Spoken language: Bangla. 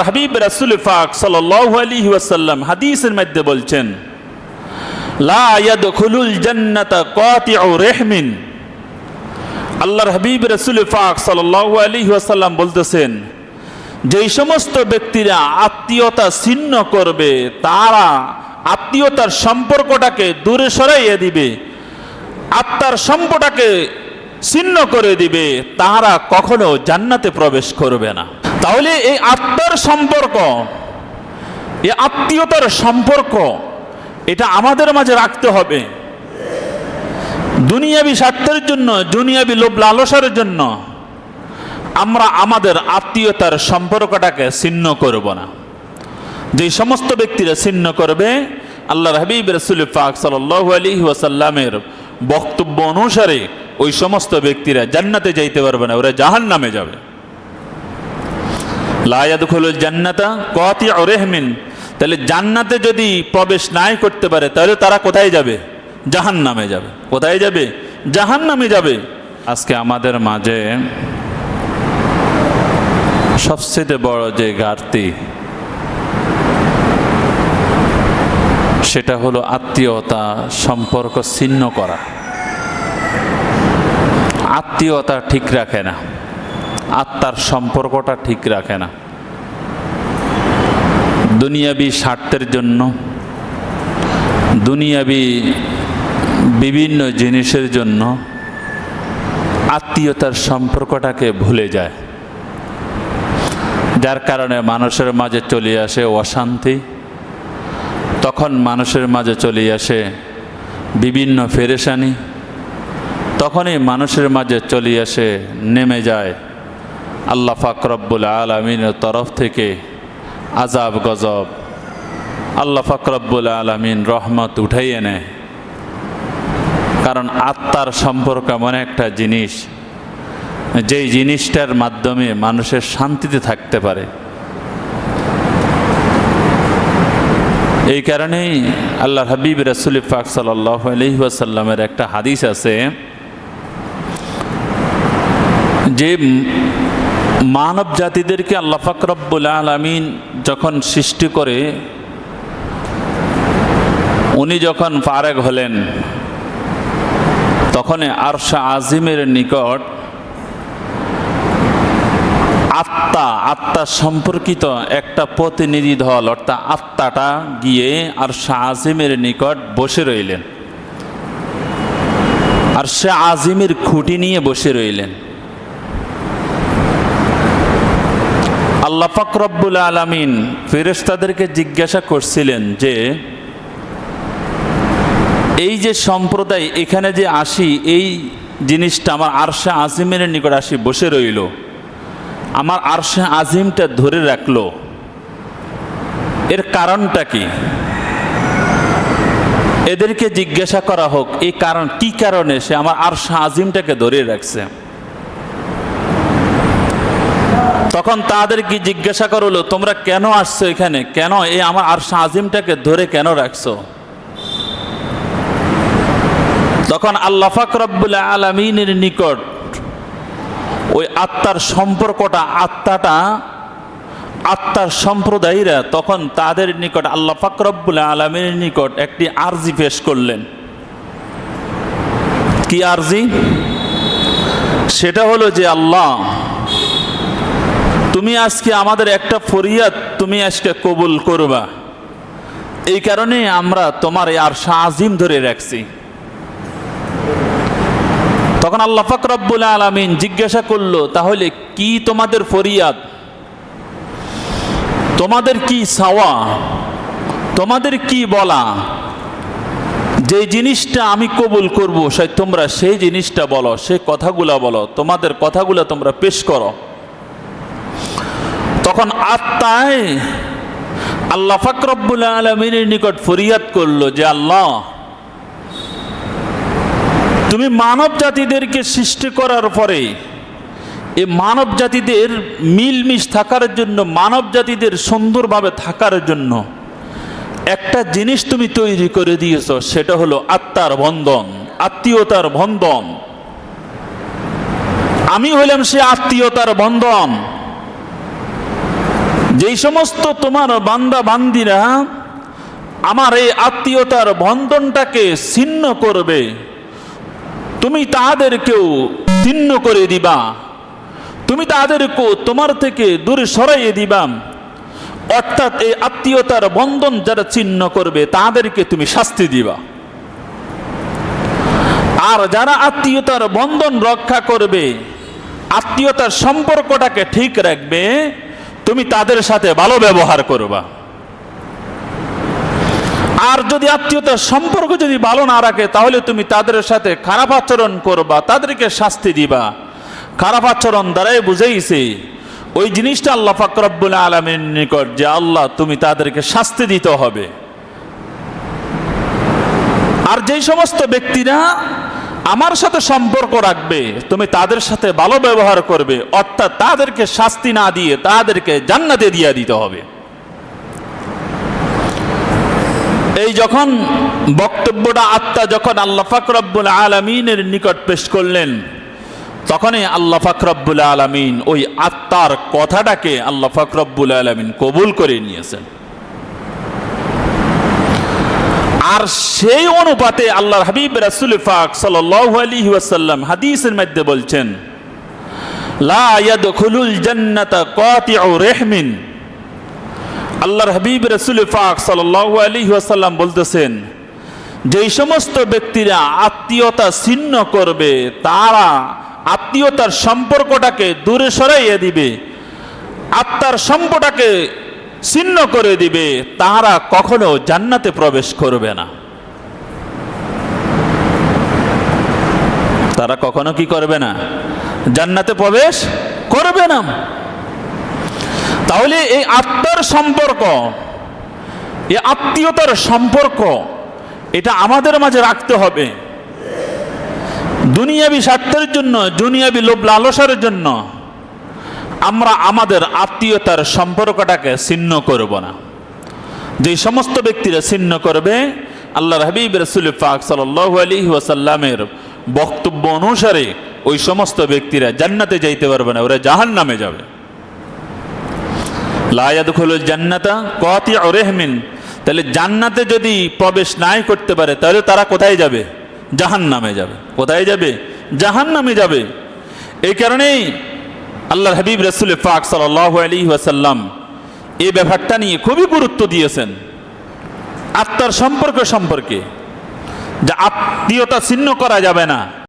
আল্লাহর হাবিব রাসুল ফাক সাল্লাল্লাহু আলাইহি ওয়াসাল্লাম হাদিসের মধ্যে বলছেন আল্লাহর হাবিব রাসুল ফাক সাল্লাল্লাহু আলাইহি ওয়াসাল্লাম বলতেছেন, যেই সমস্ত ব্যক্তিরা আত্মীয়তা ছিন্ন করবে, তারা আত্মীয়তার সম্পর্কটাকে দূরে সরাইয়ে দিবে, আত্মার সম্পর্কটাকে ছিন্ন করে দিবে, তারা কখনো জান্নাতে প্রবেশ করবে না। তাহলে এই আত্মার সম্পর্ক, এই আত্মীয়তার সম্পর্ক, এটা আমাদের মাঝে রাখতে হবে। দুনিয়াবি স্বার্থের জন্য, দুনিয়াবি লোভ লালসার জন্য আমরা আমাদের আত্মীয়তার সম্পর্কটাকে ছিন্ন করব না। যে সমস্ত ব্যক্তিরা ছিন্ন করবে আল্লাহ হাবিব রসুল পাক সাল্লাহ বক্তব্য অনুসারে ওই সমস্ত ব্যক্তিরা জান্নাতে যাইতে পারবে না, ওরা জাহান নামে যাবে। লায়াদুল জান্নাতা কতি রেহমিন। তাহলে জান্নাতে যদি প্রবেশ নাই করতে পারে, তাহলে তারা কোথায় যাবে? জাহান নামে যাবে। কোথায় যাবে? জাহান নামে যাবে। আজকে আমাদের মাঝে সবচেয়ে বড় যে ঘাটতি, সেটা হলো আত্মীয়তা সম্পর্ক ছিন্ন করা। আত্মীয়তা ঠিক রাখে না। আত্মার সম্পর্কটা ঠিক রাখে না। দুনিয়াবি স্বার্থের জন্য, দুনিয়াবি বিভিন্ন জিনিসের জন্য আত্মীয়তার সম্পর্কটাকে ভুলে যায়। যার কারণে মানুষের মাঝে চলে আসে অশান্তি, তখন মানুষের মাঝে চলে আসে বিভিন্ন ফেরেশানি, তখনই মানুষের মাঝে চলে আসে, নেমে যায় আল্লাহ ফাকরব্বুল আলমিনের তরফ থেকে আজাব গজব। আল্লাহ ফাকরব্বুল আলমিন রহমত উঠাইয়ে নেয়। কারণ আত্মার সম্পর্ক এমন একটা জিনিস, যেই জিনিসটার মাধ্যমে মানুষের শান্তিতে থাকতে পারে। এই কারণেই আল্লাহ হাবিব রসুল পাক সাল্লাহ আলহিহাসাল্লামের একটা হাদিস আছে, যে মানব জাতিদেরকে আল্লাহ ফাকরব্বুল আলমিন যখন সৃষ্টি করে, উনি যখন ফারেক হলেন তখন আরশা আজিমের নিকট আত্মা আত্মা সম্পর্কিত একটা প্রতিনিধি দল, অর্থাৎ আত্মাটা গিয়ে আর শাহ আজিমের নিকট বসে রইলেন। আর সে আজিমের খুঁটি নিয়ে বসে রইলেন। আল্লাহ ফাকরব্বুল আলমিন ফেরেস্তাদেরকে জিজ্ঞাসা করছিলেন যে, এই যে সম্প্রদায়, এখানে যে আসি, এই জিনিসটা আমার আরশা আজিমের নিকট আসি, বসে রইল। আমার আরশা আজিমটা ধরে রাখল। এর কারণটা কি? এদেরকে জিজ্ঞাসা করা হোক, এই কারণ, কি কারণে সে আমার আরশা আজিমটাকে ধরে রাখছে? তখন তাদেরকে জিজ্ঞাসা করল, তোমরা কেন আসছো এখানে? কেন এই আমার আরশা আজিমটাকে ধরে কেন রাখছো? তখন আল্লাহ ফাকরবুল আলমিনের নিকট ওই আত্মার সম্পর্কটা, আত্মাটা, আত্মার সম্প্রদায়ীরা তখন তাদের নিকট, আল্লাহ ফাকরবুল আলমের নিকট একটি আরজি পেশ করলেন। কি আর্জি? সেটা হলো যে আল্লাহ তুমি আজকে আমাদের একটা ফরিয়াদ তুমি আজকে কবুল করবা। এই কারণে আমরা তোমার আর আজিম ধরে রাখছি। তখন আল্লাহ ফাকরবুল আলমিন জিজ্ঞাসা করল, তাহলে কি তোমাদের ফরিয়াদ? তোমাদের কি সাওয়া? তোমাদের কি বলা? যে জিনিসটা আমি কবুল করব, সে তোমরা সেই জিনিসটা বলো সেই কথাগুলা বলো, তোমাদের কথাগুলা তোমরা পেশ করো। তখন আত্মায় আল্লাহ ফাকরবুল আলমিনের নিকট ফরিয়াদ করল যে, আল্লাহ, তুমি মানব জাতিদেরকে সৃষ্টি করার পরে এই মানব জাতিদের মিলমিশ থাকার জন্য, মানব জাতিদের সুন্দরভাবে থাকার জন্য একটা জিনিস তুমি তৈরি করে দিয়েছ, সেটা হলো আত্মার বন্ধন, আত্মীয়তার বন্ধন। আমি হইলাম সে আত্মীয়তার বন্ধন। যেই সমস্ত তোমার বান্দা বান্দিরা আমার এই আত্মীয়তার বন্ধনটাকে ছিন্ন করবে, তুমি তাদেরকেও ছিন্ন করে দিবা। তুমি তাদেরকেও তোমার থেকে দূরে সরাইয়ে দিবা। অর্থাৎ এই আত্মীয়তার বন্ধন যারা ছিন্ন করবে, তাদেরকে তুমি শাস্তি দিবা। আর যারা আত্মীয়তার বন্ধন রক্ষা করবে, আত্মীয়তার সম্পর্কটাকে ঠিক রাখবে তুমি তাদের সাথে ভালো ব্যবহার করবা। আর যদি আত্মীয়তার সম্পর্ক যদি ভালো না রাখে, তাহলে তুমি তাদের সাথে খারাপ আচরণ করবা, তাদেরকে শাস্তি দিবা। খারাপ আচরণ দ্বারাই বুঝাইছে, ওই জিনিসটা আল্লাহ ফাকরাবুল আলমের নিকট যে আল্লাহ তুমি তাদেরকে শাস্তি দিতে হবে। আর যেই সমস্ত ব্যক্তিরা আমার সাথে সম্পর্ক রাখবে, তুমি তাদের সাথে ভালো ব্যবহার করবে, অর্থাৎ তাদেরকে শাস্তি না দিয়ে তাদেরকে জান্নাতে দিয়ে দিতে হবে। এই যখন বক্তব্যটা আত্মা যখন আল্লাহ ফাকরাবুল আলমিনের নিকট পেশ করলেন, তখনই আল্লাহ ফাকরাবুল আলমিন ওই আত্মার কথাটাকে আল্লাহ ফাকরাবুল আলমিন কবুল করে নিয়েছেন। আর সেই অনুপাতে আল্লাহর হাবিব রাসুল ফাক সাল্লাল্লাহু আলাইহি ওয়াসাল্লাম হাদিসের মধ্যে বলছেন রেহমিন। আল্লাহর হাবিব রাসুল ফাক সাল্লাল্লাহু আলাইহি ওয়াসাল্লাম বলতেছেন, যেই সমস্ত ব্যক্তিরা আত্মীয়তা ছিন্ন করবে, তারা আত্মীয়তার সম্পর্কটাকে দূরে সরাইয়ে দিবে। আত্মার সম্পর্কটাকে ছিন্ন করে দিবে তারা কখনো জান্নাতে প্রবেশ করবে না। তারা কখনো কি করবে না? জান্নাতে প্রবেশ করবে না। তাহলে এই আত্মার সম্পর্ক, এই আত্মীয়তার সম্পর্ক, এটা আমাদের মাঝে রাখতে হবে। দুনিয়াবি স্বার্থের জন্য, দুনিয়াবি লোভ লালসার জন্য। আমরা আমাদের আত্মীয়তার সম্পর্কটাকে ছিন্ন করব না। যে সমস্ত ব্যক্তিরা ছিন্ন করবে আল্লাহ হাবিব রসুল পাক সাল্লাহ বক্তব্য অনুসারে ওই সমস্ত ব্যক্তিরা জান্নাতে যাইতে পারবে না, ওরা জাহান নামে যাবে লায়াদুল জান্নাতা কতি রেহমিন। তাহলে জান্নাতে যদি প্রবেশ নাই করতে পারে, তাহলে তারা কোথায় যাবে? জাহান নামে যাবে। কোথায় যাবে? জাহান নামে যাবে। এই কারণেই আল্লাহ হাবিব রসুল ফাক সাল্লাহ আলী ওয়াসাল্লাম এই ব্যাপারটা নিয়ে খুবই গুরুত্ব দিয়েছেন। আত্মার সম্পর্ক সম্পর্কে। যা আত্মীয়তা ছিন্ন করা যাবে না।